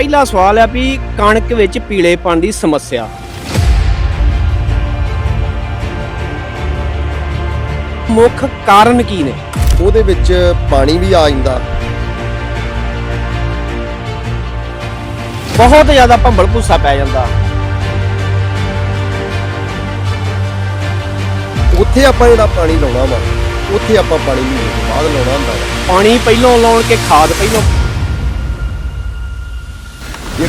ਪਹਿਲਾ ਸਵਾਲ ਹੈ ਵੀ ਕਣਕ ਵਿੱਚ ਪੀਲੇਪਣ ਦੀ ਸਮੱਸਿਆ। ਮੁੱਖ ਕਾਰਨ ਕੀ ਨੇ? ਉਹਦੇ ਵਿੱਚ ਪਾਣੀ ਵੀ ਆ ਜਾਂਦਾ। ਬਹੁਤ ਜ਼ਿਆਦਾ ਭੰਬਲ ਭੁੱਸਾ ਪੈ ਜਾਂਦਾ। ਉੱਥੇ ਆਪਾਂ ਜਿਹੜਾ ਪਾਣੀ ਲਾਉਣਾ ਵਾ ਉੱਥੇ ਆਪਾਂ ਪਾਣੀ ਮਹੀਨੇ ਤੋਂ ਬਾਅਦ ਲਾਉਣਾ ਹੁੰਦਾ ਵਾ। ਪਾਣੀ ਪਹਿਲਾਂ ਲਾਉਣ ਕੇ ਖਾਦ ਪਹਿਲਾਂ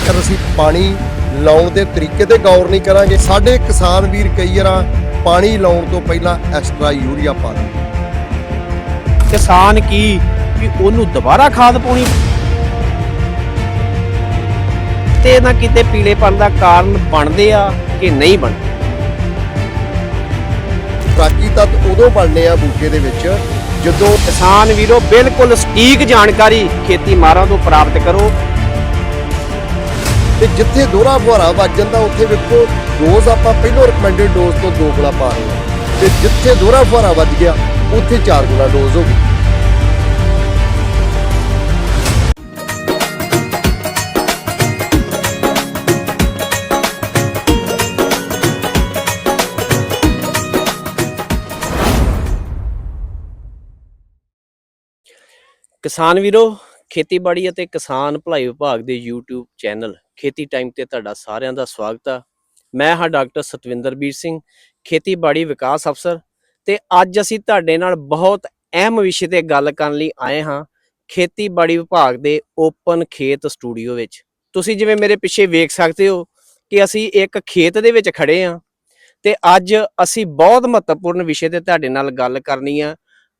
ਜੇਕਰ ਅਸੀਂ ਪਾਣੀ ਲਾਉਣ ਦੇ ਤਰੀਕੇ ਤੇ ਗੌਰ ਨਹੀਂ ਕਰਾਂਗੇ ਸਾਡੇ ਕਿਸਾਨ ਵੀਰ ਕਈ ਵਾਰਾਂ ਪਾਣੀ ਲਾਉਣ ਤੋਂ ਪਹਿਲਾਂ ਐਕਸਟਰਾ ਯੂਰੀਆ ਪਾ ਦਿੰਦੇ ਕਿਸਾਨ ਕੀ? ਵੀ ਉਹਨੂੰ ਦੁਬਾਰਾ ਖਾਦ ਪਾਉਣੀ? ਤੇ ਨਾ ਕਿਤੇ ਪੀਲੇਪਣ ਦਾ ਕਾਰਨ ਬਣਦੇ ਆ ਕਿ ਨਹੀਂ ਬਣਦੇ? ਪ੍ਰਾਕੀ ਤੱਤ ਉਦੋਂ ਬਣਨੇ ਆ ਬੂਟੇ ਦੇ ਵਿੱਚ ਜਦੋਂ ਕਿਸਾਨ ਵੀਰੋ ਬਿਲਕੁਲ ਸਟੀਕ ਜਾਣਕਾਰੀ ਖੇਤੀ ਮਾਰਾਂ ਤੋਂ ਪ੍ਰਾਪਤ ਕਰੋ। ਤੇ ਜਿੱਥੇ ਦੋਹਰਾ ਫੁਹਾਰਾ ਵੱਜ ਜਾਂਦਾ, ਉੱਥੇ ਵੇਖੋ ਡੋਜ਼ ਆਪਾਂ ਪਹਿਲੋਂ ਰეკਮੈਂਡਡ ਡੋਜ਼ ਤੋਂ ਦੋ ਗੁਣਾ ਪਾ ਰਹੇ ਹਾਂ। ਤੇ ਜਿੱਥੇ ਦੋਹਰਾ ਫੁਹਾਰਾ ਵੱਜ ਗਿਆ, ਉੱਥੇ ਚਾਰ ਗੁਣਾ ਡੋਜ਼ ਹੋ ਗਈ। ਕਿਸਾਨ ਵੀਰੋ, ਖੇਤੀਬਾੜੀ ਅਤੇ ਕਿਸਾਨ ਭਲਾਈ ਵਿਭਾਗ ਦੇ YouTube ਚੈਨਲ ਖੇਤੀ ਟਾਈਮ ਤੇ ਤੁਹਾਡਾ ਸਾਰਿਆਂ ਦਾ ਸਵਾਗਤ ਆ। ਮੈਂ ਹਾਂ ਡਾਕਟਰ ਸਤਵਿੰਦਰਬੀਰ ਸਿੰਘ, ਖੇਤੀਬਾੜੀ ਵਿਕਾਸ ਅਫਸਰ ਤੇ ਅੱਜ ਅਸੀਂ ਤੁਹਾਡੇ ਨਾਲ ਬਹੁਤ ਅਹਿਮ ਵਿਸ਼ੇ ਤੇ ਗੱਲ ਕਰਨ ਲਈ ਆਏ ਹਾਂ, ਖੇਤੀਬਾੜੀ ਵਿਭਾਗ ਦੇ ਓਪਨ ਖੇਤ ਸਟੂਡੀਓ ਵਿੱਚ। ਤੁਸੀਂ ਜਿਵੇਂ ਮੇਰੇ ਪਿੱਛੇ ਵੇਖ ਸਕਦੇ ਹੋ ਕਿ ਅਸੀਂ ਇੱਕ ਖੇਤ ਦੇ ਵਿੱਚ ਖੜੇ ਹਾਂ ਤੇ ਅੱਜ ਅਸੀਂ ਬਹੁਤ ਮਹੱਤਵਪੂਰਨ ਵਿਸ਼ੇ ਤੇ ਤੁਹਾਡੇ ਨਾਲ ਗੱਲ ਕਰਨੀ ਆ।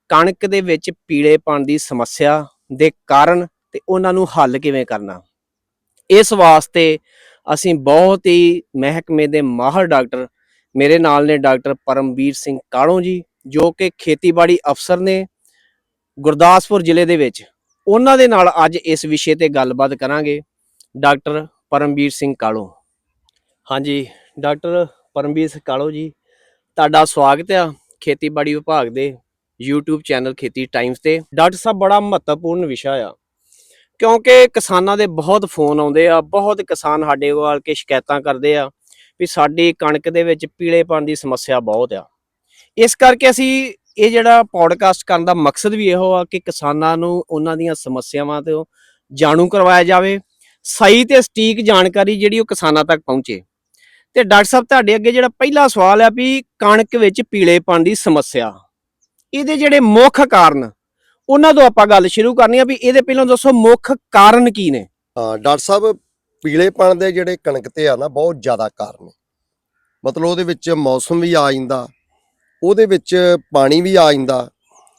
ਕਣਕ ਦੇ ਵਿੱਚ ਪੀਲੇਪਣ ਦੀ ਸਮੱਸਿਆ ਦੇ ਕਾਰਨ ਤੇ ਉਹਨਾਂ ਨੂੰ ਹੱਲ ਕਿਵੇਂ ਕਰਨਾ? ਇਸ ਵਾਸਤੇ ਅਸੀਂ ਬਹੁਤ ਹੀ ਮਹਿਕਮੇ ਦੇ ਮਾਹਰ ਡਾਕਟਰ ਮੇਰੇ ਨਾਲ ਨੇ ਡਾਕਟਰ ਪਰਮਵੀਰ ਸਿੰਘ ਕਾਲੋਂ ਜੀ, ਜੋ ਕਿ ਖੇਤੀਬਾੜੀ ਅਫਸਰ ਨੇ ਗੁਰਦਾਸਪੁਰ ਜ਼ਿਲ੍ਹੇ ਦੇ ਵਿੱਚ। ਉਹਨਾਂ ਦੇ ਨਾਲ ਅੱਜ ਇਸ ਵਿਸ਼ੇ ਤੇ ਗੱਲਬਾਤ ਕਰਾਂਗੇ ਡਾਕਟਰ ਪਰਮਵੀਰ ਸਿੰਘ ਕਾਲੋਂ। ਹਾਂਜੀ, ਡਾਕਟਰ ਪਰਮਵੀਰ ਸਿੰਘ ਕਾਲੋਂ ਜੀ, ਤੁਹਾਡਾ ਸਵਾਗਤ ਆ ਖੇਤੀਬਾੜੀ ਵਿਭਾਗ ਦੇ YouTube ਚੈਨਲ ਖੇਤੀ ਟਾਈਮਸ ਤੇ। ਡਾਕਟਰ ਸਾਹਿਬ, ਬੜਾ ਮਹੱਤਵਪੂਰਨ ਵਿਸ਼ਾ ਆ। ਕਿਉਂਕਿ ਕਿਸਾਨਾਂ ਦੇ ਬਹੁਤ ਫੋਨ ਆਉਂਦੇ ਆ, ਬਹੁਤ ਕਿਸਾਨ ਸਾਡੇ ਕੋਲ ਕੇ ਸ਼ਿਕਾਇਤਾਂ ਕਰਦੇ ਆ ਵੀ ਸਾਡੀ ਕਣਕ ਦੇ ਵਿੱਚ ਪੀਲੇਪਣ ਦੀ ਸਮੱਸਿਆ ਬਹੁਤ ਆ। ਇਸ ਕਰਕੇ ਅਸੀਂ ਇਹ ਜਿਹੜਾ ਪੋਡਕਾਸਟ ਕਰਨ ਦਾ ਮਕਸਦ ਵੀ ਇਹੋ ਆ ਕਿ ਕਿਸਾਨਾਂ ਨੂੰ ਉਹਨਾਂ ਦੀਆਂ ਸਮੱਸਿਆਵਾਂ ਤੋਂ ਜਾਣੂ ਕਰਵਾਇਆ ਜਾਵੇ, ਸਹੀ ਤੇ ਸਟੀਕ ਜਾਣਕਾਰੀ ਜਿਹੜੀ ਉਹ ਕਿਸਾਨਾਂ ਤੱਕ ਪਹੁੰਚੇ। ਤੇ ਡਾਕਟਰ ਸਾਹਿਬ, ਤੁਹਾਡੇ ਅੱਗੇ ਜਿਹੜਾ ਪਹਿਲਾ ਸਵਾਲ ਆ ਵੀ ਕਣਕ ਵਿੱਚ ਪੀਲੇਪਣ ਦੀ ਸਮੱਸਿਆ, ਇਹਦੇ ਜਿਹੜੇ ਮੁੱਖ ਕਾਰਨ ਉਹਨਾਂ ਤੋਂ ਆਪਾਂ ਗੱਲ ਸ਼ੁਰੂ ਕਰਨੀ ਆ ਵੀ ਇਹਦੇ ਪਹਿਲਾਂ ਦੱਸੋ ਮੁੱਖ ਕਾਰਨ ਕੀ ਨੇ? ਹਾਂ ਡਾਕਟਰ ਸਾਹਿਬ ਪੀਲੇਪਣ ਦੇ ਜਿਹੜੇ ਕਣਕ ਤੇ ਆ ਨਾ ਬਹੁਤ ਜ਼ਿਆਦਾ ਕਾਰਨ ਨੇ। ਮਤਲਬ ਉਹਦੇ ਵਿੱਚ ਮੌਸਮ ਵੀ ਆ ਜਾਂਦਾ ਉਹਦੇ ਵਿੱਚ ਪਾਣੀ ਵੀ ਆ ਜਾਂਦਾ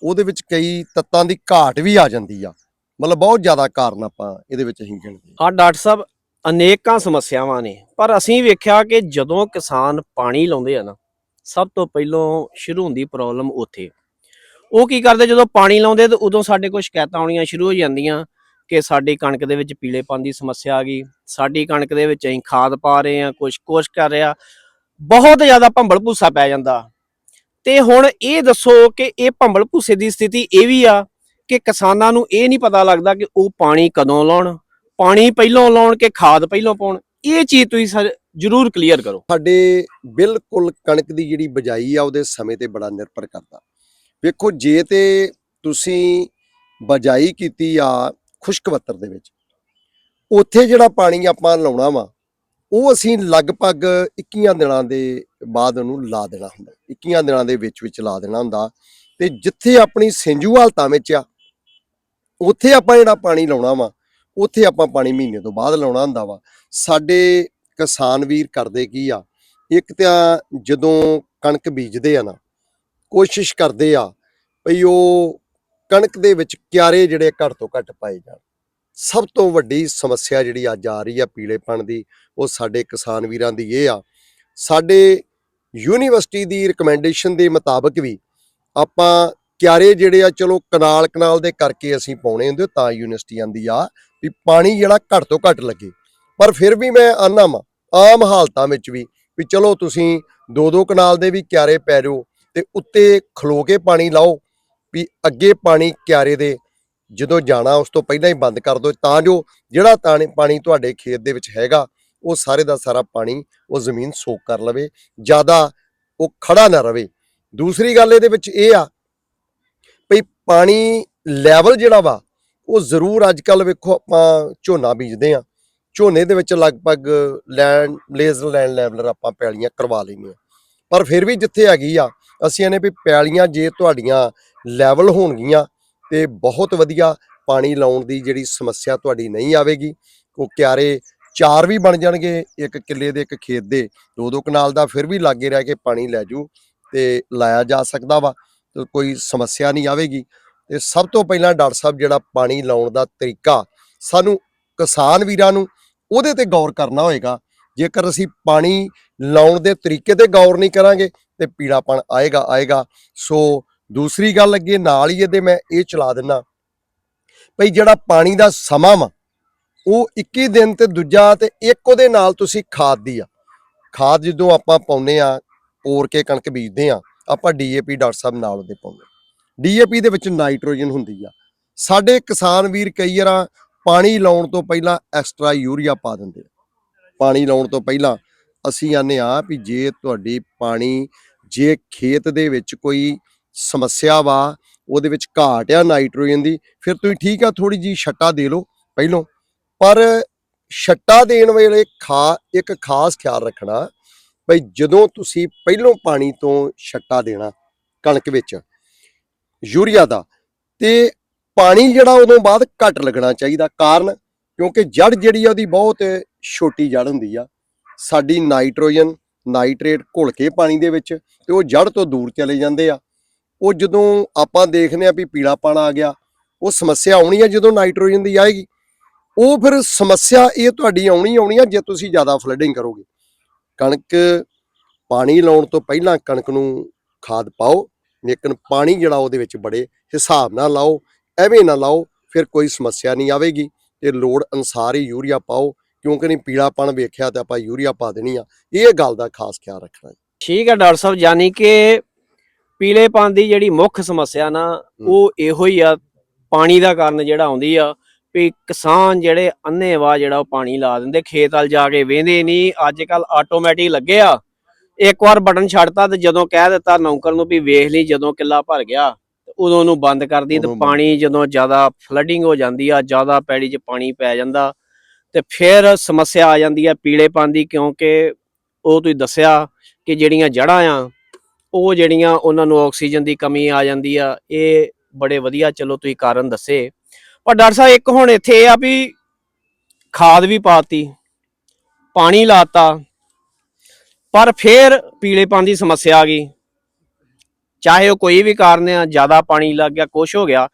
ਉਹਦੇ ਵਿੱਚ ਕਈ ਤੱਤਾਂ ਦੀ ਘਾਟ ਵੀ ਆ ਜਾਂਦੀ ਆ। ਮਤਲਬ ਬਹੁਤ ਜ਼ਿਆਦਾ ਕਾਰਨ ਆਪਾਂ ਇਹਦੇ ਵਿੱਚ ਅਸੀਂ ਗਿਣਦੇ ਹਾਂ। ਡਾਕਟਰ ਸਾਹਿਬ ਅਨੇਕਾਂ ਸਮੱਸਿਆਵਾਂ ਨੇ ਪਰ ਅਸੀਂ ਵੇਖਿਆ ਕਿ ਜਦੋਂ ਕਿਸਾਨ ਪਾਣੀ ਲਾਉਂਦੇ ਆ ਨਾ ਸਭ ਤੋਂ ਪਹਿਲਾਂ ਸ਼ੁਰੂ ਹੁੰਦੀ ਪ੍ਰੋਬਲਮ ਉੱਥੇ। ਉਹ ਕੀ ਕਰਦੇ, ਜਦੋਂ ਪਾਣੀ ਲਾਉਂਦੇ ਤੇ ਉਦੋਂ ਸਾਡੇ ਕੋਲ ਸ਼ਿਕਾਇਤਾਂ ਆਉਣੀਆਂ ਸ਼ੁਰੂ ਹੋ ਜਾਂਦੀਆਂ ਕਿ ਸਾਡੀ ਕਣਕ ਦੇ ਵਿੱਚ ਪੀਲੇਪਨ ਦੀ ਸਮੱਸਿਆ ਆ ਗਈ। ਸਾਡੀ ਕਣਕ ਦੇ ਵਿੱਚ ਅਸੀਂ ਖਾਦ ਪਾ ਰਹੇ ਆ ਕੁਝ ਕੁਛ ਕਰ ਰਿਹਾ ਬਹੁਤ ਜ਼ਿਆਦਾ ਭੰਬਲ ਭੂਸਾ ਪੈ ਜਾਂਦਾ। ਤੇ ਹੁਣ ਇਹ ਦੱਸੋ ਕਿ ਇਹ ਭੰਬਲ ਭੂਸੇ ਦੀ ਸਥਿਤੀ ਇਹ ਵੀ ਆ ਕਿ ਕਿਸਾਨਾਂ ਨੂੰ ਇਹ ਨਹੀਂ ਪਤਾ ਲੱਗਦਾ ਕਿ ਉਹ ਪਾਣੀ ਕਦੋਂ ਲਾਉਣ, ਪਾਣੀ ਪਹਿਲਾਂ ਲਾਉਣ ਕਿ ਖਾਦ ਪਹਿਲਾਂ ਪਾਉਣ। ਇਹ ਚੀਜ਼ ਤੁਸੀਂ ਸਰ, ਜਰੂਰ ਕਲੀਅਰ ਕਰੋ। ਸਾਡੇ ਬਿਲਕੁਲ ਕਣਕ ਦੀ ਜਿਹੜੀ ਬਜਾਈ ਆ, ਉਹਦੇ ਸਮੇਂ ਤੇ ਬੜਾ ਨਿਰਭਰ ਕਰਦਾ। ਵੇਖੋ, ਜੇ ਤੇ ਤੁਸੀਂ ਬਜਾਈ ਕੀਤੀ ਆ ਖੁਸ਼ਕ ਵੱਤਰ ਦੇ ਵਿੱਚ, ਉੱਥੇ ਜਿਹੜਾ ਪਾਣੀ ਆਪਾਂ ਲਾਉਣਾ ਵਾ, ਉਹ ਅਸੀਂ ਲਗਭਗ 21 ਦਿਨਾਂ ਦੇ ਬਾਅਦ ਉਹਨੂੰ ਲਾ ਦੇਣਾ ਹੁੰਦਾ। 21 ਦਿਨਾਂ ਦੇ ਵਿੱਚ ਵਿੱਚ ਲਾ ਦੇਣਾ ਹੁੰਦਾ ਤੇ ਜਿੱਥੇ ਆਪਣੀ ਸਿੰਜੂ ਹਾਲਤਾਂ ਵਿੱਚ ਆ, ਉੱਥੇ ਆਪਾਂ ਜਿਹੜਾ ਪਾਣੀ ਲਾਉਣਾ ਵਾ, ਉੱਥੇ ਆਪਾਂ ਪਾਣੀ ਮਹੀਨੇ ਤੋਂ ਬਾਅਦ ਲਾਉਣਾ ਹੁੰਦਾ ਵਾ। ਸਾਡੇ ਕਿਸਾਨ ਵੀਰ ਕਰਦੇ ਕੀ ਆ, ਇੱਕ ਤਾਂ ਜਦੋਂ ਕਣਕ ਬੀਜਦੇ ਆ ਨਾ, ਕੋਸ਼ਿਸ਼ ਕਰਦੇ ਆ ਭਈ ਉਹ ਕਣਕ ਦੇ ਵਿੱਚ ਕਿਆਰੇ ਜਿਹੜੇ ਘੱਟ ਤੋਂ ਘੱਟ ਪਾਏ ਜਾਣ। ਸਭ ਤੋਂ ਵੱਡੀ ਸਮੱਸਿਆ ਜਿਹੜੀ ਅੱਜ ਆ ਰਹੀ ਆ ਪੀਲੇਪਣ ਦੀ, ਉਹ ਸਾਡੇ ਕਿਸਾਨ ਵੀਰਾਂ ਦੀ ਇਹ ਆ। ਸਾਡੇ ਯੂਨੀਵਰਸਿਟੀ ਦੀ ਰეკਮੈਂਡੇਸ਼ਨ ਦੇ ਮੁਤਾਬਕ ਵੀ ਆਪਾਂ ਕਿਆਰੇ ਜਿਹੜੇ ਆ, ਚਲੋ ਕਨਾਲ ਕਨਾਲ ਦੇ ਕਰਕੇ ਅਸੀਂ ਪਾਉਣੇ ਹੁੰਦੇ, ਤਾਂ ਯੂਨੀਵਰਸਿਟੀ ਆਂਦੀ ਆ ਵੀ ਪਾਣੀ ਜਿਹੜਾ ਘੱਟ ਤੋਂ ਘੱਟ ਲੱਗੇ। ਪਰ ਫਿਰ ਵੀ ਮੈਂ ਆਨਾ ਵਾਂ, ਆਮ ਹਾਲਤਾਂ ਵਿੱਚ ਵੀ ਵੀ ਚਲੋ ਤੁਸੀਂ ਦੋ ਦੋ ਕਨਾਲ ਦੇ ਵੀ ਕਿਆਰੇ ਪੈ ਜਾਓ ਤੇ ਉੱਤੇ ਖਲੋ ਕੇ ਪਾਣੀ ਲਾਓ ਵੀ ਅੱਗੇ ਪਾਣੀ ਕਿਆਰੇ ਦੇ ਜਦੋਂ ਜਾਣਾ ਉਸ ਤੋਂ ਪਹਿਲਾਂ ਹੀ ਬੰਦ ਕਰ ਦਿਓ, ਤਾਂ ਜੋ ਜਿਹੜਾ ਤਾਣੇ, ਪਾਣੀ ਤੁਹਾਡੇ ਖੇਤ ਦੇ ਵਿੱਚ ਹੈਗਾ, ਉਹ ਸਾਰੇ ਦਾ ਸਾਰਾ ਪਾਣੀ ਉਹ ਜ਼ਮੀਨ ਸੋਕ ਕਰ ਲਵੇ, ਜ਼ਿਆਦਾ ਉਹ ਖੜਾ ਨਾ ਰਵੇ। ਦੂਸਰੀ ਗੱਲ ਇਹਦੇ ਵਿੱਚ ਇਹ ਆ ਭਈ ਪਾਣੀ ਲੈਵਲ ਜਿਹੜਾ ਵਾ, ਉਹ ਜ਼ਰੂਰ ਅੱਜ ਕੱਲ ਵੇਖੋ ਆਪਾਂ ਝੋਨਾ ਬੀਜਦੇ ਆ ਝੋਨੇ ਦੇ ਵਿੱਚ ਲਗਭਗ ਲੈਂਡ ਲੇਜ਼ਰ ਲੈਂਡ ਲੈਵਲਰ ਆਪਾਂ ਪੈਲੀਆਂ ਕਰਵਾ ਲੈਂਦੇ ਆ ਪਰ ਫਿਰ ਵੀ ਜਿੱਥੇ ਹੈਗੀ ਆ ਅਸੀਂ ਇਹਨੇ ਵੀ ਪਿਆਲੀਆਂ ਜੇ ਤੁਹਾਡੀਆਂ ਲੈਵਲ ਹੋਣਗੀਆਂ ਤੇ ਬਹੁਤ ਵਧੀਆ ਪਾਣੀ ਲਾਉਣ ਦੀ ਜਿਹੜੀ ਸਮੱਸਿਆ ਤੁਹਾਡੀ ਨਹੀਂ ਆਵੇਗੀ। ਉਹ ਕਿਆਰੇ ਚਾਰ ਵੀ ਬਣ ਜਾਣਗੇ, ਇੱਕ ਕਿੱਲੇ ਦੇ, ਇੱਕ ਖੇਤ ਦੇ। ਦੋ ਦੋ ਕਨਾਲ ਦਾ ਫਿਰ ਵੀ ਲਾਗੇ ਰਹਿ ਕੇ ਪਾਣੀ ਲੈ ਜੂ ਤੇ ਲਾਇਆ ਜਾ ਸਕਦਾ ਵਾ, ਤੇ ਕੋਈ ਸਮੱਸਿਆ ਨਹੀਂ ਆਵੇਗੀ। ਤੇ ਸਭ ਤੋਂ ਪਹਿਲਾਂ ਡਾਕਟਰ ਸਾਹਿਬ ਜਿਹੜਾ ਪਾਣੀ ਲਾਉਣ ਦਾ ਤਰੀਕਾ ਸਾਨੂੰ ਕਿਸਾਨ ਵੀਰਾਂ ਨੂੰ ਉਹਦੇ ਤੇ ਗੌਰ ਕਰਨਾ ਹੋਏਗਾ। ਜੇਕਰ ਅਸੀਂ ਪਾਣੀ ਲਾਉਣ ਦੇ ਤਰੀਕੇ ਤੇ ਗੌਰ ਨਹੀਂ ਕਰਾਂਗੇ ਤੇ ਪੀੜਾਪਣ ਆਏਗਾ ਆਏਗਾ। ਸੋ ਦੂਸਰੀ ਗੱਲ ਅੱਗੇ ਨਾਲ ਹੀ ਇਹਦੇ ਮੈਂ ਇਹ ਚਲਾ ਦਿੰਨਾ। ਭਈ ਜਿਹੜਾ ਪਾਣੀ ਦਾ ਸਮਾਂ ਵਾ, ਉਹ 21 ਦਿਨ ਤੇ ਦੂਜਾ ਤੇ ਇੱਕ ਉਹਦੇ ਨਾਲ ਤੁਸੀਂ ਖਾਦ ਦੀ ਆ। ਖਾਦ ਜਦੋਂ ਆਪਾਂ ਪਾਉਨੇ ਆ, ਪੋਰ ਕੇ ਕਣਕ ਬੀਜਦੇ ਆ, ਆਪਾਂ ਡੀਏਪੀ ਡਾਕਟਰ ਸਾਹਿਬ ਨਾਲ ਉਹਦੇ ਪਾਉਂਦੇ। ਡੀਏਪੀ ਦੇ ਵਿੱਚ ਨਾਈਟ੍ਰੋਜਨ ਹੁੰਦੀ ਆ। ਸਾਡੇ ਕਿਸਾਨ ਵੀਰ ਕਈ ਵਾਰ ਪਾਣੀ ਲਾਉਣ ਤੋਂ ਪਹਿਲਾਂ ਐਕਸਟਰਾ ਯੂਰੀਆ ਪਾ ਦਿੰਦੇ ਆ। ਪਾਣੀ ਲਾਉਣ ਤੋਂ ਪਹਿਲਾਂ ਅਸੀਂ ਆਨੇ ਆ ਵੀ ਜੇ ਤੁਹਾਡੀ ਪਾਣੀ, ਜੇ ਖੇਤ ਦੇ ਵਿੱਚ ਕੋਈ ਸਮੱਸਿਆ ਵਾ, ਉਹਦੇ ਵਿੱਚ ਘਾਟ ਆ ਨਾਈਟ੍ਰੋਜਨ ਦੀ, ਫਿਰ ਤੁਸੀਂ ਠੀਕ ਆ ਥੋੜੀ ਜੀ ਛੱਟਾ ਦੇ ਲਓ ਪਹਿਲੋਂ। ਪਰ ਛੱਟਾ ਦੇਣ ਵੇਲੇ ਖਾ, ਇੱਕ ਖਾਸ ਖਿਆਲ ਰੱਖਣਾ ਭਈ ਜਦੋਂ ਤੁਸੀਂ ਪਹਿਲੋਂ ਪਾਣੀ ਤੋਂ ਛੱਟਾ ਦੇਣਾ ਕਣਕ ਵਿੱਚ, ਯੂਰੀਆ ਦਾ, ਤੇ ਪਾਣੀ ਜਿਹੜਾ ਉਦੋਂ ਬਾਅਦ ਘੱਟ ਲੱਗਣਾ ਚਾਹੀਦਾ ਕਾਰਨ ਕਿਉਂਕਿ ਜੜ ਜਿਹੜੀ ਆ ਉਹਦੀ ਬਹੁਤ ਛੋਟੀ ਜੜ ਹੁੰਦੀ ਆ। ਸਾਡੀ ਨਾਈਟ੍ਰੋਜਨ ਨਾਈਟ੍ਰੇਟ ਘੁਲ ਕੇ ਪਾਣੀ ਦੇ ਵਿੱਚ ਤੇ ਉਹ ਜੜ ਤੋਂ ਦੂਰ ਚਲੇ ਜਾਂਦੇ ਆ। ਉਹ ਜਦੋਂ ਆਪਾਂ ਦੇਖਦੇ ਆ ਵੀ ਪੀਲਾ ਪਾਣਾ ਆ ਗਿਆ, ਉਹ ਸਮੱਸਿਆ ਆਉਣੀ ਆ ਜਦੋਂ ਨਾਈਟ੍ਰੋਜਨ ਦੀ ਆਏਗੀ। ਉਹ ਫਿਰ ਸਮੱਸਿਆ ਇਹ ਤੁਹਾਡੀ ਆਉਣੀ ਆਉਣੀ ਆ ਜੇ ਤੁਸੀਂ ਜ਼ਿਆਦਾ ਫਲੱਡਿੰਗ ਕਰੋਗੇ। ਕਣਕ ਪਾਣੀ ਲਾਉਣ ਤੋਂ ਪਹਿਲਾਂ ਕਣਕ ਨੂੰ ਖਾਦ ਪਾਓ, ਲੇਕਿਨ ਪਾਣੀ ਜਿਹੜਾ ਉਹਦੇ ਵਿੱਚ ਬੜੇ ਹਿਸਾਬ ਨਾਲ ਲਾਓ, ਐਵੇਂ ਨਾ ਲਾਓ, ਫਿਰ ਕੋਈ ਸਮੱਸਿਆ ਨਹੀਂ ਆਵੇਗੀ। ਤੇ ਲੋੜ ਅਨਸਾਰ ਹੀ ਯੂਰੀਆ ਪਾਓ ਕਿਉਂਕਿ ਨਹੀਂ ਪੀਲਾਪਣ ਵੇਖਿਆ ਤੇ ਆਪਾਂ ਯੂਰੀਆ ਪਾ ਦੇਣੀ ਆ ਇਹ ਗੱਲ ਦਾ ਖਾਸ ਖਿਆਲ ਰੱਖਣਾ ਠੀਕ ਹੈ ਡਾਕਟਰ ਸਾਹਿਬ ਯਾਨੀ ਕਿ ਪੀਲੇਪਨ ਦੀ ਜਿਹੜੀ ਮੁੱਖ ਸਮੱਸਿਆ ਨਾ ਉਹ ਇਹੋ ਹੀ ਆ ਪਾਣੀ ਦਾ ਕਾਰਨ ਜਿਹੜਾ ਆਉਂਦੀ ਆ ਵੀ ਕਿਸਾਨ ਜਿਹੜੇ ਅੰਨੇਵਾ ਜਿਹੜਾ ਉਹ ਪਾਣੀ ਲਾ ਦਿੰਦੇ ਖੇਤ ਵੱਲ ਜਾ ਕੇ ਵੇਂਦੇ ਨਹੀਂ ਅੱਜ ਕੱਲ ਆਟੋਮੈਟਿਕ ਲੱਗੇ ਆ। ਇੱਕ ਵਾਰ ਬਟਨ ਛੱਡਤਾ ਤੇ ਜਦੋਂ ਕਹਿ ਦਿੱਤਾ ਨੌਕਰ ਨੂੰ ਵੀ ਵੇਖ ਲਈ ਜਦੋਂ ਕਿੱਲਾ ਭਰ ਗਿਆ ਉਦੋਂ ਉਹਨੂੰ ਬੰਦ ਕਰਦੀ ਤੇ। ਪਾਣੀ ਜਦੋਂ ਜ਼ਿਆਦਾ ਫਲੱਡਿੰਗ ਹੋ ਜਾਂਦੀ ਆ ਜ਼ਿਆਦਾ ਪੈੜੀ 'ਚ ਪਾਣੀ ਪੈ ਜਾਂਦਾ ਤੇ ਫਿਰ ਸਮੱਸਿਆ ਆ ਜਾਂਦੀ ਆ ਪੀਲੇਪਨ ਦੀ, ਕਿਉਂਕਿ ਉਹ ਤੁਸੀਂ ਦੱਸਿਆ ਕਿ ਜਿਹੜੀਆਂ ਜੜ੍ਹਾਂ ਆ, ਉਹ ਜਿਹੜੀਆਂ ਉਹਨਾਂ ਨੂੰ ਆਕਸੀਜਨ ਦੀ ਕਮੀ ਆ ਜਾਂਦੀ ਆ, ਇਹ ਬੜੇ ਵਧੀਆ ਚਲੋ ਤੁਸੀਂ ਕਾਰਨ ਦੱਸੇ। ਪਰ ਡਾਕਟਰ ਸਾਹਿਬ, ਇੱਕ ਹੁਣ ਇੱਥੇ ਇਹ ਆ ਵੀ ਖਾਦ ਵੀ ਪਾਤੀ, ਪਾਣੀ ਲਾਤਾ, ਪਰ ਫਿਰ ਪੀਲੇਪਨ ਦੀ ਸਮੱਸਿਆ ਆ ਗਈ। ਚਾਹੇ ਉਹ ਕੋਈ ਵੀ ਕਾਰਨ ਆ, ਜ਼ਿਆਦਾ ਪਾਣੀ ਲੱਗ ਗਿਆ, ਕੁਛ ਹੋ ਗਿਆ,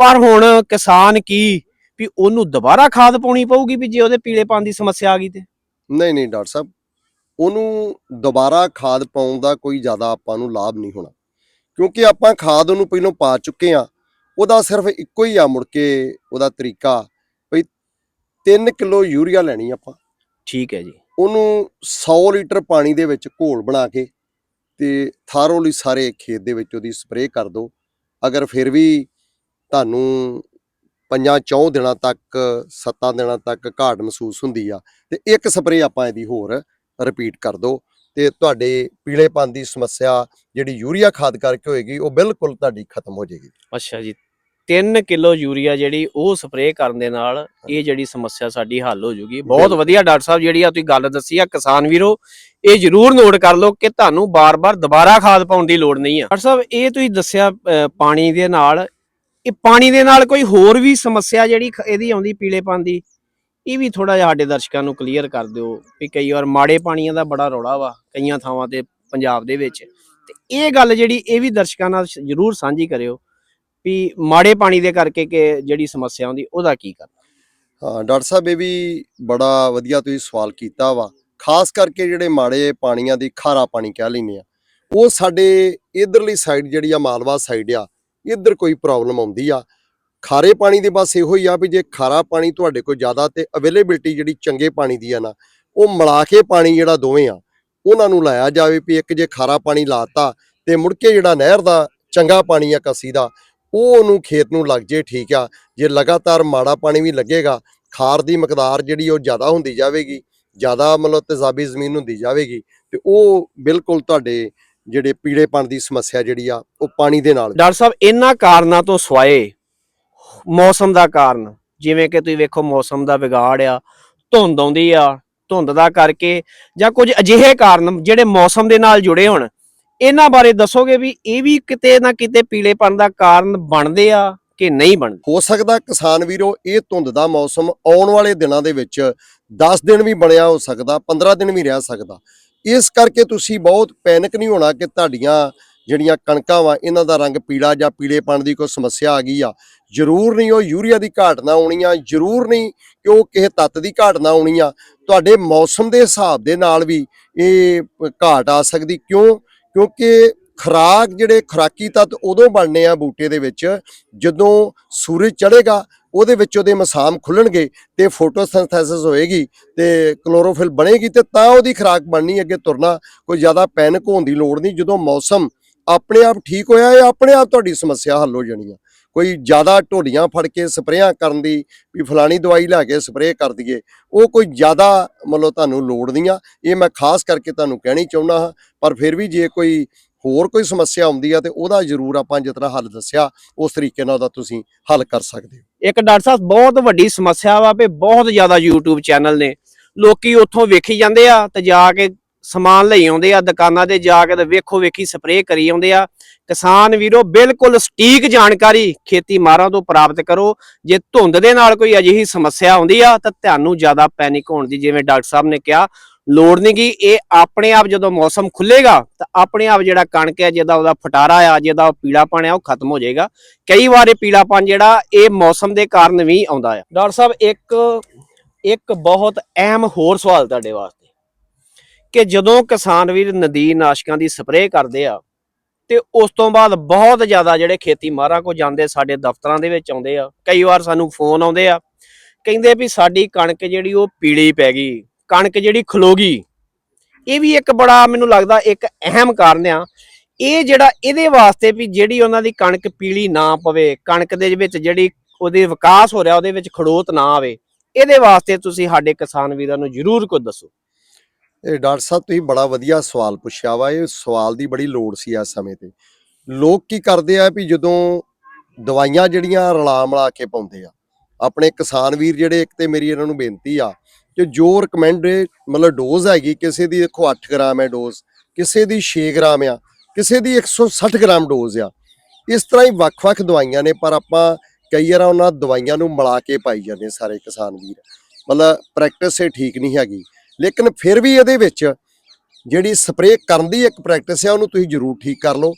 ਪਰ ਹੁਣ ਕਿਸਾਨ ਕੀ ਵੀ ਉਹਨੂੰ ਦੁਬਾਰਾ ਖਾਦ ਪਾਉਣੀ ਪਊਗੀ ਵੀ ਜੇ ਉਹਦੇ ਪੀਲੇਪਨ ਦੀ ਸਮੱਸਿਆ ਆ ਗਈ ਤੇ? ਨਹੀਂ ਨਹੀਂ ਡਾਕਟਰ ਸਾਹਿਬ ਉਹਨੂੰ ਦੁਬਾਰਾ ਖਾਦ ਪਾਉਣ ਦਾ ਕੋਈ ਜ਼ਿਆਦਾ ਆਪਾਂ ਨੂੰ ਲਾਭ ਨਹੀਂ ਹੋਣਾ। ਕਿਉਂਕਿ ਆਪਾਂ ਖਾਦ ਉਹਨੂੰ ਪਹਿਲਾਂ ਪਾ ਚੁੱਕੇ ਆ ਉਹਦਾ ਸਿਰਫ ਇੱਕੋ ਹੀ ਆ ਮੁੜ ਕੇ ਉਹਦਾ ਤਰੀਕਾ ਵੀ 3 ਕਿਲੋ ਯੂਰੀਆ ਲੈਣੀ ਆਪਾਂ। ਠੀਕ ਹੈ ਜੀ। ਉਹਨੂੰ 100 ਲੀਟਰ ਪਾਣੀ ਦੇ ਵਿੱਚ ਘੋਲ ਬਣਾ ਕੇ ਤੇ ਥਾਰੋਲੀ ਸਾਰੇ ਖੇਤ ਦੇ ਵਿੱਚ ਉਹਦੀ ਸਪਰੇਅ ਕਰ ਦਿਓ। ਅਗਰ ਫਿਰ ਵੀ ਤੁਹਾਨੂੰ ਪੰਜਾਂ ਚੌਂ ਦਿਨਾਂ ਤੱਕ ਸੱਤਾਂ ਦਿਨਾਂ ਤੱਕ ਘਾਟ ਮਹਿਸੂਸ ਹੁੰਦੀ ਆ। ਤੇ ਇੱਕ ਸਪਰੇਅ ਆਪਾਂ ਇਹਦੀ ਹੋਰ ਰਿਪੀਟ ਕਰ ਦਿਓ ਤੇ ਤੁਹਾਡੇ ਪੀਲੇਪਨ ਦੀ ਸਮੱਸਿਆ ਜਿਹੜੀ ਯੂਰੀਆ ਖਾਦ ਕਰਕੇ ਹੋਏਗੀ ਉਹ ਬਿਲਕੁਲ ਤੁਹਾਡੀ ਖਤਮ ਹੋ ਜਾਏਗੀ। ਅੱਛਾ ਜੀ। 3 ਕਿਲੋ ਯੂਰੀਆ ਜਿਹੜੀ ਉਹ ਸਪਰੇਅ ਕਰਨ ਦੇ ਨਾਲ ਇਹ ਜਿਹੜੀ ਸਮੱਸਿਆ ਸਾਡੀ ਹੱਲ ਹੋ ਜੂਗੀ। ਬਹੁਤ। ਵਧੀਆ ਡਾਕਟਰ ਸਾਹਿਬ ਜਿਹੜੀ ਆ ਤੁਸੀਂ ਗੱਲ ਦੱਸੀ ਆ ਕਿਸਾਨ ਵੀਰੋ ਇਹ ਜਰੂਰ ਨੋਟ ਕਰ ਲਓ ਕਿ ਤੁਹਾਨੂੰ ਬਾਰ-ਬਾਰ ਦੁਬਾਰਾ ਖਾਦ ਪਾਉਣ ਦੀ ਲੋੜ ਨਹੀਂ ਆ। ਡਾਕਟਰ ਸਾਹਿਬ ਇਹ ਤੁਸੀਂ ਦੱਸਿਆ ਪਾਣੀ ਦੇ ਨਾਲ ਇਹ ਪਾਣੀ ਦੇ ਨਾਲ ਕੋਈ ਹੋਰ ਵੀ ਸਮੱਸਿਆ ਜਿਹੜੀ ਇਹਦੀ ਆਉਂਦੀ ਪੀਲੇਪਨ ਦੀ, ਇਹ ਵੀ ਥੋੜਾ ਜਿਹਾ ਸਾਡੇ ਦਰਸ਼ਕਾਂ ਨੂੰ ਕਲੀਅਰ ਕਰ ਦਿਓ ਵੀ ਕਈ ਵਾਰ ਮਾੜੇ ਪਾਣੀਆਂ ਦਾ ਬੜਾ ਰੌਲਾ ਵਾ ਕਈਆਂ ਥਾਵਾਂ ਤੇ ਪੰਜਾਬ ਦੇ ਵਿੱਚ। ਤੇ ਇਹ ਗੱਲ ਜਿਹੜੀ ਇਹ ਵੀ ਦਰਸ਼ਕਾਂ ਨਾਲ ਜਰੂਰ ਸਾਂਝੀ ਕਰਿਓ ਵੀ ਮਾੜੇ ਪਾਣੀ ਦੇ ਕਰਕੇ ਕਿ ਜਿਹੜੀ ਸਮੱਸਿਆ ਆਉਂਦੀ, ਉਹਦਾ ਕੀ ਕਰਨਾ। ਹਾਂ, ਡਾਕਟਰ ਸਾਹਿਬ, ਇਹ ਵੀ ਬੜਾ ਵਧੀਆ ਤੁਸੀਂ ਸਵਾਲ ਕੀਤਾ ਵਾ। ਖਾਸ ਕਰਕੇ ਜਿਹੜੇ ਮਾੜੇ ਪਾਣੀਆਂ ਦੀ ਖਾਰਾ ਪਾਣੀ ਕਹਿ ਲੈਂਦੇ ਆ, ਉਹ ਸਾਡੇ ਇਧਰਲੀ ਸਾਈਡ ਜਿਹੜੀ ਆ, ਮਾਲਵਾ ਸਾਈਡ ਆ ਇੱਧਰ ਕੋਈ ਪ੍ਰੋਬਲਮ ਆਉਂਦੀ ਆ। ਖਾਰੇ ਪਾਣੀ ਦੇ ਬਸ ਇਹੋ ਹੀ ਆ ਵੀ ਜੇ ਖਾਰਾ ਪਾਣੀ ਤੁਹਾਡੇ ਕੋਲ ਜ਼ਿਆਦਾ ਤੇ ਅਵੇਲੇਬਿਲਟੀ ਜਿਹੜੀ ਚੰਗੇ ਪਾਣੀ ਦੀ ਆ ਨਾ, ਉਹ ਮਿਲਾ ਕੇ ਪਾਣੀ ਜਿਹੜਾ ਦੋਵੇਂ ਆ, ਉਹਨਾਂ ਨੂੰ ਲਾਇਆ ਜਾਵੇ ਵੀ ਇੱਕ ਜੇ ਖਾਰਾ ਪਾਣੀ ਲਾਤਾ ਤੇ ਮੁੜ ਕੇ ਜਿਹੜਾ ਨਹਿਰ ਦਾ ਚੰਗਾ ਪਾਣੀ ਆ ਕੱਸੀ ਦਾ, ਉਹ ਉਹਨੂੰ ਖੇਤ ਨੂੰ ਲੱਗ ਜੇ ਠੀਕ ਆ। ਜੇ ਲਗਾਤਾਰ ਮਾੜਾ ਪਾਣੀ ਵੀ ਲੱਗੇਗਾ, ਖਾਰ ਦੀ ਮਕਦਾਰ ਜਿਹੜੀ ਉਹ ਜ਼ਿਆਦਾ ਹੁੰਦੀ ਜਾਵੇਗੀ, ਜ਼ਿਆਦਾ ਮਤਲਬ ਤੇਜ਼ਾਬੀ ਜ਼ਮੀਨ ਹੁੰਦੀ ਜਾਵੇਗੀ ਤੇ ਉਹ ਬਿਲਕੁਲ ਤੁਹਾਡੇ ਜਿਹੜੇ ਪੀੜੇਪਣ ਦੀ ਸਮੱਸਿਆ ਜਿਹੜੀ ਆ ਉਹ ਪਾਣੀ ਦੇ ਨਾਲ। ਡਾਕਟਰ ਸਾਹਿਬ ਇਹਨਾਂ ਕਾਰਨਾਂ ਤੋਂ ਸਵਾਏ ਮੌਸਮ ਦਾ ਕਾਰਨ ਜਿਵੇਂ ਕਿ ਤੁਸੀਂ ਵੇਖੋ ਮੌਸਮ ਦਾ ਵਿਗਾੜ ਆ ਧੁੰਦ ਆਉਂਦੀ ਆ ਧੁੰਦ ਦਾ ਕਰਕੇ ਜਾਂ ਕੁਝ ਅਜਿਹੇ ਕਾਰਨ ਜਿਹੜੇ ਮੌਸਮ ਦੇ ਨਾਲ ਜੁੜੇ ਹੋਣ ਇਹਨਾਂ ਬਾਰੇ ਦੱਸੋਗੇ ਵੀ ਇਹ ਵੀ ਕਿਤੇ ਨਾ ਕਿਤੇ ਪੀਲੇਪਣ ਦਾ ਕਾਰਨ ਬਣਦੇ ਆ ਕਿ ਨਹੀਂ ਬਣਦੇ? ਹੋ ਸਕਦਾ ਕਿਸਾਨ ਵੀਰੋ ਇਹ ਧੁੰਦ ਦਾ ਮੌਸਮ ਆਉਣ ਵਾਲੇ ਦਿਨਾਂ ਦੇ ਵਿੱਚ 10 ਦਿਨ ਵੀ ਬਣਿਆ ਹੋ ਸਕਦਾ 15 ਦਿਨ ਵੀ ਰਹਿ ਸਕਦਾ। ਇਸ ਕਰਕੇ ਤੁਸੀਂ ਬਹੁਤ ਪੈਨਿਕ ਨਹੀਂ ਹੋਣਾ ਕਿ ਤੁਹਾਡੀਆਂ ਜਿਹੜੀਆਂ ਕਣਕਾਂ ਵਾ, ਇਹਨਾਂ ਦਾ ਰੰਗ ਪੀਲਾ ਜਾਂ ਪੀਲੇਪਣ ਦੀ ਕੋਈ ਸਮੱਸਿਆ ਆ ਗਈ ਆ। ਜ਼ਰੂਰ ਨਹੀਂ ਉਹ ਯੂਰੀਆ ਦੀ ਘਾਟ ਨਾ ਆਉਣੀ ਆ ਜ਼ਰੂਰ ਨਹੀਂ ਕਿ ਉਹ ਕਿਸੇ ਤੱਤ ਦੀ ਘਾਟ ਨਾ ਆਉਣੀ ਆ ਤੁਹਾਡੇ ਮੌਸਮ ਦੇ ਹਿਸਾਬ ਦੇ ਨਾਲ ਵੀ ਇਹ ਘਾਟ ਆ ਸਕਦੀ। ਕਿਉਂ? ਕਿਉਂਕਿ ਖੁਰਾਕ ਜਿਹੜੇ ਖੁਰਾਕੀ ਤੱਤ ਉਦੋਂ ਬਣਨੇ ਆ ਬੂਟੇ ਦੇ ਵਿੱਚ ਜਦੋਂ ਸੂਰਜ ਚੜ੍ਹੇਗਾ ਉਹਦੇ ਵਿੱਚ ਉਹਦੇ ਮਸਾਮ ਖੁੱਲਣਗੇ ਤੇ ਫੋਟੋਸਿੰਥੈਸਿਸ ਹੋਏਗੀ ਤੇ ਕਲੋਰੋਫਿਲ ਬਣੇਗੀ ਤੇ ਤਾਂ ਉਹਦੀ ਖੁਰਾਕ ਬਣਨੀ, ਅੱਗੇ ਤੁਰਨਾ, ਕੋਈ ਜ਼ਿਆਦਾ ਪੈਨਿਕ ਹੋਣ ਦੀ ਲੋੜ ਨਹੀਂ। ਜਦੋਂ ਮੌਸਮ ਆਪਣੇ ਆਪ ਠੀਕ ਹੋਇਆ ਇਹ ਆਪਣੇ ਆਪ ਤੁਹਾਡੀ ਸਮੱਸਿਆ ਹੱਲ ਹੋ ਜਾਣੀ ਆ। ਕੋਈ ਜ਼ਿਆਦਾ ਢੋਲੀਆਂ ਫੜ ਕੇ ਸਪਰੇਆਂ ਕਰਨ ਦੀ, ਵੀ ਫਲਾਣੀ ਦਵਾਈ ਲੈ ਕੇ ਸਪਰੇਅ ਕਰ ਦਈਏ, ਉਹ ਕੋਈ ਜ਼ਿਆਦਾ ਮਤਲਬ ਤੁਹਾਨੂੰ ਲੋੜ ਨਹੀਂ ਆ। ਇਹ ਮੈਂ ਖਾਸ ਕਰਕੇ ਤੁਹਾਨੂੰ ਕਹਿਣੀ ਚਾਹੁੰਦਾ ਹਾਂ, ਪਰ ਫਿਰ ਵੀ ਜੇ ਕੋਈ ਹੋਰ ਕੋਈ ਸਮੱਸਿਆ ਆਉਂਦੀ ਆ ਤੇ ਉਹਦਾ ਜ਼ਰੂਰ ਆਪਾਂ ਜਿਸ ਹੱਲ ਦੱਸਿਆ, ਉਸ ਤਰੀਕੇ ਨਾਲ ਉਹਦਾ ਤੁਸੀਂ ਹੱਲ ਕਰ ਸਕਦੇ ਹੋ। ਇੱਕ ਡਾਕਟਰ ਸਾਹਿਬ, ਬਹੁਤ ਵੱਡੀ ਸਮੱਸਿਆ ਵਾ ਵੀ ਬਹੁਤ ਜ਼ਿਆਦਾ YouTube ਚੈਨਲ ਨੇ। ਲੋਕੀ ਉੱਥੋਂ ਵੇਖੀ ਜਾਂਦੇ ਆ ਤੇ ਜਾ ਕੇ ਸਮਾਨ ਲਈ ਆਉਂਦੇ ਆ, ਦੁਕਾਨਾਂ ਤੇ ਜਾ ਕੇ ਤੇ ਵੇਖੋ ਵੇਖੀ ਸਪਰੇਅ ਕਰੀ ਆਉਂਦੇ ਆ। ਕਿਸਾਨ ਵੀਰੋ, ਬਿਲਕੁਲ ਸਟੀਕ ਜਾਣਕਾਰੀ ਖੇਤੀ ਮਾਰਾਂ ਤੋਂ ਪ੍ਰਾਪਤ ਕਰੋ। ਜੇ ਧੁੰਦ ਦੇ ਨਾਲ ਕੋਈ ਅਜਿਹੀ ਸਮੱਸਿਆ ਆਉਂਦੀ ਆ, ਤਾਂ ਤੁਹਾਨੂੰ ਜ਼ਿਆਦਾ ਪੈਨਿਕ ਹੋਣ ਦੀ, ਜਿਵੇਂ ਡਾਕਟਰ ਸਾਹਿਬ ਨੇ ਕਿਹਾ ਲੋੜ ਨਹੀਂ ਕਿ ਇਹ ਆਪਣੇ ਆਪ ਜਦੋਂ ਮੌਸਮ ਖੁੱਲੇਗਾ, ਤਾਂ ਆਪਣੇ ਆਪ ਜਿਹੜਾ ਕਣਕ ਹੈ, ਜਿਹਦਾ ਉਹਦਾ ਫਟਾਰਾ ਆ, ਜਿਹਦਾ ਉਹ ਪੀਲਾਪਣ ਆ, ਉਹ ਖਤਮ ਹੋ ਜਾਏਗਾ। ਕਈ ਵਾਰ ਇਹ ਪੀਲਾਪਣ ਜਿਹੜਾ, ਇਹ ਮੌਸਮ ਦੇ ਕਾਰਨ ਵੀ ਆਉਂਦਾ ਆ। ਡਾਕਟਰ ਸਾਹਿਬ, ਇੱਕ ਇੱਕ ਬਹੁਤ ਅਹਿਮ ਹੋਰ ਸਵਾਲ ਤੁਹਾਡੇ ਵਾਸਤੇ। ਕਿ ਜਦੋਂ ਕਿਸਾਨ ਵੀਰ ਨਦੀ ਨਾਸ਼ਕਾਂ ਦੀ ਸਪਰੇਅ ਕਰਦੇ ਆ, ਤੇ ਉਸ ਤੋਂ ਬਾਅਦ ਬਹੁਤ ਜ਼ਿਆਦਾ ਜਿਹੜੇ ਖੇਤੀ ਮਾਹਰਾਂ ਕੋ ਜਾਂਦੇ, ਸਾਡੇ ਦਫ਼ਤਰਾਂ ਦੇ ਵਿੱਚ ਆਉਂਦੇ ਆ। ਕਈ ਵਾਰ ਸਾਨੂੰ ਫੋਨ ਆਉਂਦੇ ਆ, ਕਹਿੰਦੇ ਵੀ ਸਾਡੀ ਕਣਕ ਜਿਹੜੀ ਉਹ ਪੀਲੀ ਪੈ ਗਈ। ਕਣਕ ਜਿਹੜੀ ਖਲੋਗੀ, ਇਹ ਵੀ ਇੱਕ ਬੜਾ ਮੈਨੂੰ ਲੱਗਦਾ ਇੱਕ ਅਹਿਮ ਕਾਰਨ ਆ। ਇਹ ਜਿਹੜਾ ਇਹਦੇ ਵਾਸਤੇ ਵੀ ਜਿਹੜੀ ਉਹਨਾਂ ਦੀ ਕਣਕ ਪੀਲੀ ਨਾ ਪਵੇ, ਕਣਕ ਦੇ ਵਿੱਚ ਜਿਹੜੀ ਉਹਦੇ ਵਿਕਾਸ ਹੋ ਰਿਹਾ, ਉਹਦੇ ਵਿੱਚ ਖੜੋਤ ਨਾ ਆਵੇ, ਇਹਦੇ ਵਾਸਤੇ ਤੁਸੀਂ ਸਾਡੇ ਕਿਸਾਨ ਵੀਰਾਂ ਨੂੰ ਜ਼ਰੂਰ ਕੁਝ ਦੱਸੋ। ਇਹ ਡਾਕਟਰ ਸਾਹਿਬ, ਤੁਸੀਂ ਬੜਾ ਵਧੀਆ ਸਵਾਲ ਪੁੱਛਿਆ ਵਾ, ਇਹ ਸਵਾਲ ਦੀ ਬੜੀ ਲੋੜ ਸੀ ਇਸ ਸਮੇਂ ਤੇ। ਲੋਕ ਕੀ ਕਰਦੇ ਆ ਵੀ ਜਦੋਂ ਦਵਾਈਆਂ ਜਿਹੜੀਆਂ ਰਲਾ ਮਿਲਾ ਕੇ ਪਾਉਂਦੇ ਆ, ਆਪਣੇ ਕਿਸਾਨ ਵੀਰ ਜਿਹੜੇ ਇੱਕ ਤੇ ਮੇਰੀ ਇਹਨਾਂ ਨੂੰ ਬੇਨਤੀ ਆ ਕਿ ਜੋ ਰეკਮੈਂਡ ਮਤਲਬ ਡੋਜ਼ ਹੈਗੀ, ਕਿਸੇ ਦੀ ਦੇਖੋ 8 ਗ੍ਰਾਮ ਹੈ ਡੋਜ਼ ਕਿਸੇ ਦੀ 6 ਗ੍ਰਾਮ ਆ, ਕਿਸੇ ਦੀ 160 ਗ੍ਰਾਮ ਡੋਜ਼ ਆ। ਇਸ ਤਰ੍ਹਾਂ ਹੀ ਵੱਖ-ਵੱਖ ਦਵਾਈਆਂ ਨੇ, ਪਰ ਆਪਾਂ ਕਈ ਵਾਰ ਉਹਨਾਂ ਦਵਾਈਆਂ ਨੂੰ ਮਿਲਾ ਕੇ ਪਾਈ ਜਾਂਦੇ ਸਾਰੇ ਕਿਸਾਨ ਵੀਰ। ਮਤਲਬ ਪ੍ਰੈਕਟਿਸ ਇਹ ਠੀਕ ਨਹੀਂ ਹੈਗੀ। ਲੇਕਿਨ ਫਿਰ ਵੀ ਇਹਦੇ ਵਿੱਚ ਜਿਹੜੀ ਸਪਰੇਅ ਕਰਨ ਦੀ ਇੱਕ ਪ੍ਰੈਕਟਿਸ ਹੈ ਉਹਨੂੰ ਤੁਸੀਂ ਜ਼ਰੂਰ ਠੀਕ ਕਰ ਲਓ।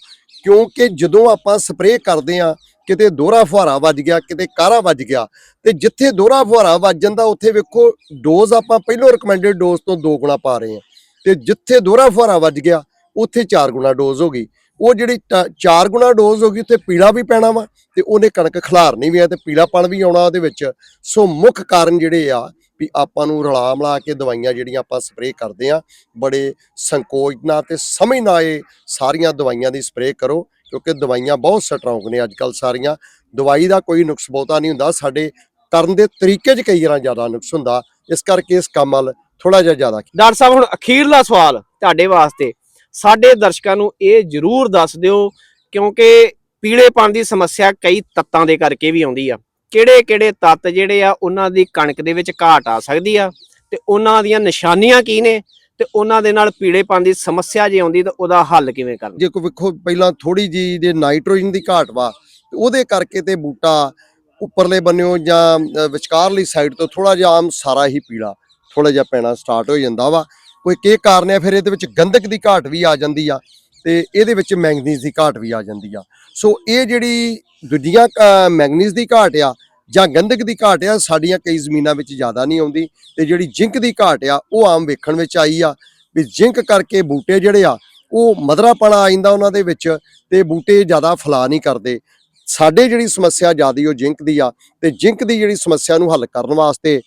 ਕਿਉਂਕਿ ਜਦੋਂ ਆਪਾਂ ਸਪਰੇਅ ਕਰਦੇ ਆ ਕਿਤੇ ਦੋਹਰਾ ਫੁਹਾਰਾ ਵੱਜ ਗਿਆ, ਕਿਤੇ ਕਾਰਾ ਵੱਜ ਗਿਆ ਤੇ ਜਿੱਥੇ ਦੋਹਰਾ ਫੁਹਾਰਾ ਵੱਜ ਜਾਂਦਾ ਉੱਥੇ ਵੇਖੋ ਡੋਜ਼ ਆਪਾਂ ਪਹਿਲੋਂ ਰეკਮੈਂਡਡ ਡੋਜ਼ ਤੋਂ ਦੋ ਗੁਣਾ ਪਾ ਰਹੇ ਹਾਂ ਤੇ ਜਿੱਥੇ ਦੋਹਰਾ ਫੁਹਾਰਾ ਵੱਜ ਗਿਆ ਉੱਥੇ ਚਾਰ ਗੁਣਾ ਡੋਜ਼ ਹੋ ਗਈ। ਉਹ ਜਿਹੜੀ ਟ- ਚਾਰ ਗੁਣਾ ਡੋਜ਼ ਹੋ ਗਈ ਉੱਥੇ ਪੀਲਾ ਵੀ ਪੈਣਾ ਵਾ ਤੇ ਉਹਨੇ ਕਣਕ ਖਿਲਾਰਨੀ ਵੀ ਆ ਤੇ ਪੀਲਾਪਣ ਵੀ ਆਉਣਾ ਉਹਦੇ ਵਿੱਚ। ਸੋ ਮੁੱਖ ਕਾਰਨ ਜਿਹੜੇ ਆ ਵੀ ਆਪਾਂ ਨੂੰ ਰਲਾ ਮਿਲਾ ਕੇ ਦਵਾਈਆਂ ਜਿਹੜੀਆਂ ਆਪਾਂ ਸਪਰੇਅ ਕਰਦੇ ਆ ਬੜੇ ਸੰਕੋਚ ਨਾਲ ਤੇ ਸਮਝ ਨਾਲ ਇਹ ਸਾਰੀਆਂ ਦਵਾਈਆਂ ਦੀ ਸਪਰੇਅ ਕਰੋ। ਕਿਉਂਕਿ ਦਵਾਈਆਂ ਬਹੁਤ ਸਟਰੋਂਗ ਨੇ ਅੱਜ ਕੱਲ ਸਾਰੀਆਂ। ਦਵਾਈ ਦਾ ਕੋਈ ਨੁਕਸ ਬਹੁਤਾ ਨਹੀਂ ਹੁੰਦਾ, ਸਾਡੇ ਕਰਨ ਦੇ ਤਰੀਕੇ 'ਚ ਕਈ ਵਾਰਾਂ ਜ਼ਿਆਦਾ ਨੁਕਸ ਹੁੰਦਾ। ਇਸ ਕਰਕੇ ਇਸ ਕੰਮ ਵੱਲ ਥੋੜਾ ਜਿਹਾ ਜ਼ਿਆਦਾ ਡਾਕਟਰ ਸਾਹਿਬ, ਹੁਣ ਅਖੀਰਲਾ ਸਵਾਲ ਤੁਹਾਡੇ ਵਾਸਤੇ। ਸਾਡੇ ਦਰਸ਼ਕਾਂ ਨੂੰ ਇਹ ਜ਼ਰੂਰ ਦੱਸ ਦਿਓ, ਕਿਉਂਕਿ ਪੀੜੇਪਣ ਦੀ ਸਮੱਸਿਆ ਕਈ ਤੱਤਾਂ ਦੇ ਕਰਕੇ ਵੀ ਆਉਂਦੀ ਆ। ਕਿਹੜੇ ਕਿਹੜੇ ਤੱਤ ਜਿਹੜੇ ਆ, ਉਹਨਾਂ ਦੀ ਕਣਕ ਦੇ ਵਿੱਚ ਘਾਟ ਆ ਸਕਦੀ ਆ, ਤੇ ਉਹਨਾਂ ਦੀਆਂ ਨਿਸ਼ਾਨੀਆਂ ਕੀ ਨੇ? ਤੇ ਉਹਨਾਂ ਦੇ ਨਾਲ ਪੀੜੇਪਣ ਦੀ ਸਮੱਸਿਆ ਜੇ ਆਉਂਦੀ ਤਾਂ ਉਹਦਾ ਹੱਲ ਕਿਵੇਂ ਕਰਨਾ? ਜੇ ਕੋਈ ਵੇਖੋ ਪਹਿਲਾਂ ਥੋੜੀ ਜੀ ਜੇ ਨਾਈਟ੍ਰੋਜਨ ਦੀ ਘਾਟ ਵਾ ਉਹਦੇ ਕਰਕੇ ਤੇ ਬੂਟਾ ਉੱਪਰਲੇ ਬੰਨਿਓ ਜਾਂ ਅ, ਵਿਚਕਾਰਲੀ ਸਾਈਡ ਤੋਂ ਥੋੜਾ ਜਿਹਾ ਆਮ ਸਾਰਾ ਹੀ ਪੀਲਾ ਥੋੜਾ ਜਿਹਾ ਪੈਣਾ ਸਟਾਰਟ ਹੋ ਜਾਂਦਾ ਵਾ। ਕੋਈ ਕੀ ਕਾਰਨ ਆ ਫਿਰ ਇਹਦੇ ਵਿੱਚ ਗੰਧਕ ਦੀ ਘਾਟ ਵੀ ਆ ਜਾਂਦੀ ਆ ਤੇ ਇਹਦੇ ਵਿੱਚ ਮੈਂਗਨੀਜ਼ ਦੀ ਘਾਟ ਵੀ ਆ ਜਾਂਦੀ ਆ। ਸੋ ਇਹ ਜਿਹੜੀ ਦੂਜੀਆਂ ਅ, ਮੈਂਗਨੀਜ਼ ਦੀ ਘਾਟ ਆ ਜਾਂ ਗੰਧਕ ਦੀ ਘਾਟ ਆ, ਸਾਡੀਆਂ ਕਈ ਜ਼ਮੀਨਾਂ ਵਿੱਚ ਜ਼ਿਆਦਾ ਨਹੀਂ ਆਉਂਦੀ ਤੇ ਜਿਹੜੀ ਜ਼ਿੰਕ ਦੀ ਘਾਟ ਆ, ਉਹ ਆਮ ਵੇਖਣ ਵਿੱਚ ਆਈ ਆ। ਵੀ ਜ਼ਿੰਕ ਕਰਕੇ ਬੂਟੇ ਜਿਹੜੇ ਆ, ਉਹ ਮਧਰਾਪਣਾ ਆ ਜਾਂਦਾ ਉਹਨਾਂ ਦੇ ਵਿੱਚ ਤੇ ਬੂਟੇ ਜ਼ਿਆਦਾ ਫਲਾ ਨਹੀਂ ਕਰਦੇ। ਸਾਡੇ ਜਿਹੜੀ ਸਮੱਸਿਆ ਜ਼ਿਆਦੀ ਉਹ ਜ਼ਿੰਕ ਦੀ ਆ ਤੇ ਜ਼ਿੰਕ ਦੀ ਜਿਹੜੀ ਸਮੱਸਿਆ ਨੂੰ ਹੱਲ ਕਰਨ ਵਾਸਤੇ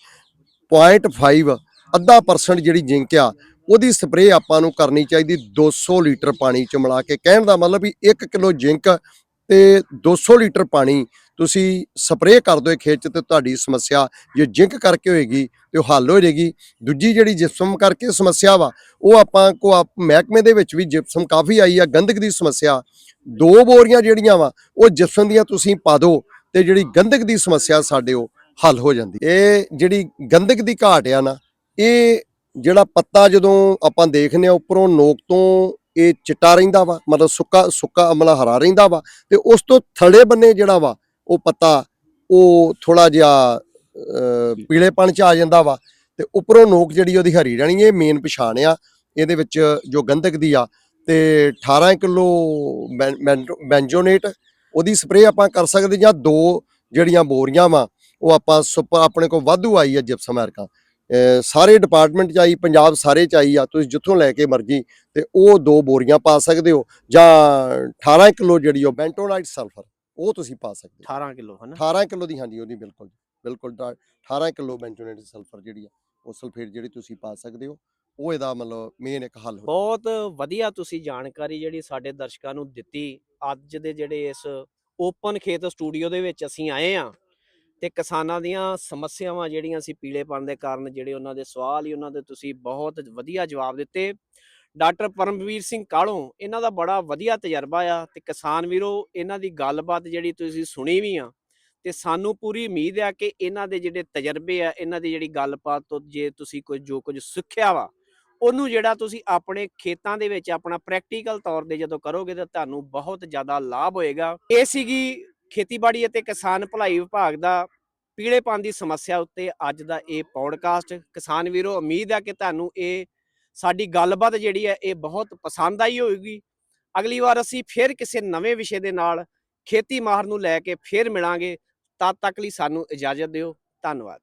0.5 ਅੱਧਾ ਪਰਸੈਂਟ ਜਿਹੜੀ ਜ਼ਿੰਕ ਆ, ਉਹਦੀ ਸਪਰੇਅ ਆਪਾਂ ਨੂੰ ਕਰਨੀ ਚਾਹੀਦੀ 200 ਲੀਟਰ ਪਾਣੀ ਚ ਮਿਲਾ ਕੇ। ਕਹਿਣ ਦਾ ਮਤਲਬ ਵੀ 1 ਕਿਲੋ ਜ਼ਿੰਕ ਤੇ 200 ਲੀਟਰ ਪਾਣੀ ਤੁਸੀਂ ਸਪਰੇਅ ਕਰ ਦਿਓ ਖੇਤ 'ਚ ਤੇ ਤੁਹਾਡੀ ਸਮੱਸਿਆ ਜੇ ਜਿੰਕ ਕਰਕੇ ਹੋਏਗੀ ਤੇ ਉਹ ਹੱਲ ਹੋ ਜਾਏਗੀ। ਦੂਜੀ ਜਿਹੜੀ ਜਿਪਸਮ ਕਰਕੇ ਸਮੱਸਿਆ ਵਾ, ਉਹ ਆਪਾਂ ਕੋ ਆਪ ਮਹਿਕਮੇ ਦੇ ਵਿੱਚ ਵੀ ਜਿਪਸਮ ਕਾਫੀ ਆਈ ਆ, ਗੰਧਕ ਦੀ ਸਮੱਸਿਆ। ਦੋ ਬੋਰੀਆਂ ਜਿਹੜੀਆਂ ਵਾ, ਉਹ ਜਿਪਸਮ ਦੀਆਂ ਤੁਸੀਂ ਪਾ ਦਿਓ ਤੇ ਜਿਹੜੀ ਗੰਧਕ ਦੀ ਸਮੱਸਿਆ ਸਾਡੇ ਉਹ ਹੱਲ ਹੋ ਜਾਂਦੀ। ਇਹ ਜਿਹੜੀ ਗੰਧਕ ਦੀ ਘਾਟ ਆ ਨਾ, ਇਹ ਜਿਹੜਾ ਪੱਤਾ ਜਦੋਂ ਆਪਾਂ ਦੇਖਨੇ ਆ ਉੱਪਰੋਂ ਨੋਕ ਤੋਂ ਇਹ ਚਿੱਟਾ ਰਹਿੰਦਾ ਵਾ, ਮਤਲਬ ਸੁੱਕਾ ਸੁੱਕਾ ਅਮਲਾ ਹਰਾ ਰਹਿੰਦਾ ਵਾ ਤੇ ਉਸ ਤੋਂ ਥੜੇ ਬੰਨੇ ਜਿਹੜਾ ਵਾ ਉਹ ਪੱਤਾ ਉਹ ਥੋੜਾ ਜਿਹਾ ਅਹ, ਪੀਲੇਪਣ ਚ ਆ ਜਾਂਦਾ ਵਾ ਤੇ ਉੱਪਰੋਂ ਨੋਕ ਜਿਹੜੀ ਉਹਦੀ ਹਰੀ ਰਹਿਣੀ ਇਹ ਮੇਨ ਪਛਾਣ ਆ। ਇਹਦੇ ਵਿੱਚ ਜੋ ਗੰਧਕ ਦੀ ਆ ਤੇ 18 ਕਿਲੋ ਬੈਂਜੋਨੇਟ ਉਹਦੀ ਸਪਰੇਅ ਆਪਾਂ ਕਰ ਸਕਦੇ ਜਾਂ ਦੋ ਜਿਹੜੀਆਂ ਬੋਰੀਆਂ ਵਾ ਉਹ ਆਪਾਂ ਸੁਪਰ ਆਪਣੇ ਕੋਲ ਵਾਧੂ ਆਈ ਆ ਜਿਪਸਮ ਐਰਕਾ। ਸਾਰੇ ਡਿਪਾਰਟਮੈਂਟ ਚ ਆਈ ਪੰਜਾਬ ਸਾਰੇ ਚ ਆਈ ਆ ਤੁਸੀਂ ਜਿੱਥੋਂ ਲੈ ਕੇ ਮਰਜ਼ੀ ਤੇ ਉਹ ਦੋ ਬੋਰੀਆਂ ਪਾ ਸਕਦੇ ਹੋ ਜਾਂ 18 ਕਿਲੋ ਜਿਹੜੀ ਉਹ ਬੈਂਟੋਨਾਈਟ ਸਲਫਰ। ਉਹ ਤੁਸੀਂ ਪਾ ਸਕਦੇ ਹੋ। 18 ਕਿਲੋ ਹਨਾ? 18 ਕਿਲੋ ਦੀ ਹਾਂਜੀ ਉਹਦੀ ਬਿਲਕੁਲ ਬਿਲਕੁਲ ਤਾਂ 18 ਕਿਲੋ ਬੈਂਟੋਨਾਈਟ ਸਲਫਰ ਜਿਹੜੀ ਆ ਉਹ ਸਲਫੇਟ ਜਿਹੜੀ ਤੁਸੀਂ ਪਾ ਸਕਦੇ ਹੋ ਉਹ ਇਹਦਾ ਮਤਲਬ ਮੇਨ ਇੱਕ ਹੱਲ ਬਹੁਤ ਵਧੀਆ ਤੁਸੀਂ ਜਾਣਕਾਰੀ ਜਿਹੜੀ ਸਾਡੇ ਦਰਸ਼ਕਾਂ ਨੂੰ ਦਿੱਤੀ। ਅੱਜ ਦੇ ਜਿਹੜੇ ਇਸ ਓਪਨ ਖੇਤ ਸਟੂਡੀਓ ਦੇ ਵਿੱਚ ਅਸੀਂ ਆਏ ਆ ਤੇ ਕਿਸਾਨਾਂ ਦੀਆਂ ਸਮੱਸਿਆਵਾਂ ਜਿਹੜੀਆਂ ਸੀ ਪੀਲੇਪਣ ਦੇ ਕਾਰਨ ਜਿਹੜੇ ਉਹਨਾਂ ਦੇ ਸਵਾਲ ਹੀ ਉਹਨਾਂ ਦੇ ਤੁਸੀਂ ਬਹੁਤ ਵਧੀਆ ਜਵਾਬ ਦਿੱਤੇ। ਡਾਕਟਰ ਪਰਮਵੀਰ ਸਿੰਘ ਕਾਲੋਂ ਇਹਨਾਂ ਦਾ ਬੜਾ ਵਧੀਆ ਤਜਰਬਾ ਆ ਤੇ ਕਿਸਾਨ ਵੀਰੋ, ਇਹਨਾਂ ਦੀ ਗੱਲਬਾਤ ਜਿਹੜੀ ਤੁਸੀਂ ਸੁਣੀ ਵੀ ਆ ਤੇ ਸਾਨੂੰ ਪੂਰੀ ਉਮੀਦ ਆ ਕਿ ਇਹਨਾਂ ਦੇ ਜਿਹੜੇ ਤਜਰਬੇ ਆ, ਇਹਨਾਂ ਦੀ ਜਿਹੜੀ ਗੱਲਬਾਤ ਤੋਂ ਜੇ ਤੁਸੀਂ ਕੁਝ ਜੋ ਕੁਝ ਸਿੱਖਿਆ ਵਾ, ਉਹਨੂੰ ਜਿਹੜਾ ਤੁਸੀਂ ਆਪਣੇ ਖੇਤਾਂ ਦੇ ਵਿੱਚ ਆਪਣਾ ਪ੍ਰੈਕਟੀਕਲ ਤੌਰ ਤੇ ਜਦੋਂ ਕਰੋਗੇ ਤਾਂ ਤੁਹਾਨੂੰ ਬਹੁਤ ਜ਼ਿਆਦਾ ਲਾਭ ਹੋਏਗਾ। ਇਹ ਸੀਗੀ ਖੇਤੀਬਾੜੀ ਅਤੇ ਕਿਸਾਨ ਭਲਾਈ ਵਿਭਾਗ ਦਾ ਪੀੜੇਪਨ ਦੀ ਸਮੱਸਿਆ ਉੱਤੇ ਅੱਜ ਦਾ ਇਹ ਪੌਡਕਾਸਟ ਕਿਸਾਨ ਵੀਰੋ, ਉਮੀਦ ਹੈ ਕਿ ਤੁਹਾਨੂੰ ਇਹ ਸਾਡੀ ਗੱਲਬਾਤ ਜਿਹੜੀ ਹੈ ਇਹ ਬਹੁਤ ਪਸੰਦ ਆਈ ਹੋਵੇਗੀ। ਅਗਲੀ ਵਾਰ ਅਸੀਂ ਫਿਰ ਕਿਸੇ ਨਵੇਂ ਵਿਸ਼ੇ ਦੇ ਨਾਲ ਖੇਤੀ ਮਾਹਰ ਨੂੰ ਲੈ ਕੇ ਫਿਰ ਮਿਲਾਂਗੇ। ਤਦ ਤੱਕ ਲਈ ਸਾਨੂੰ ਇਜਾਜ਼ਤ ਦਿਓ। ਧੰਨਵਾਦ।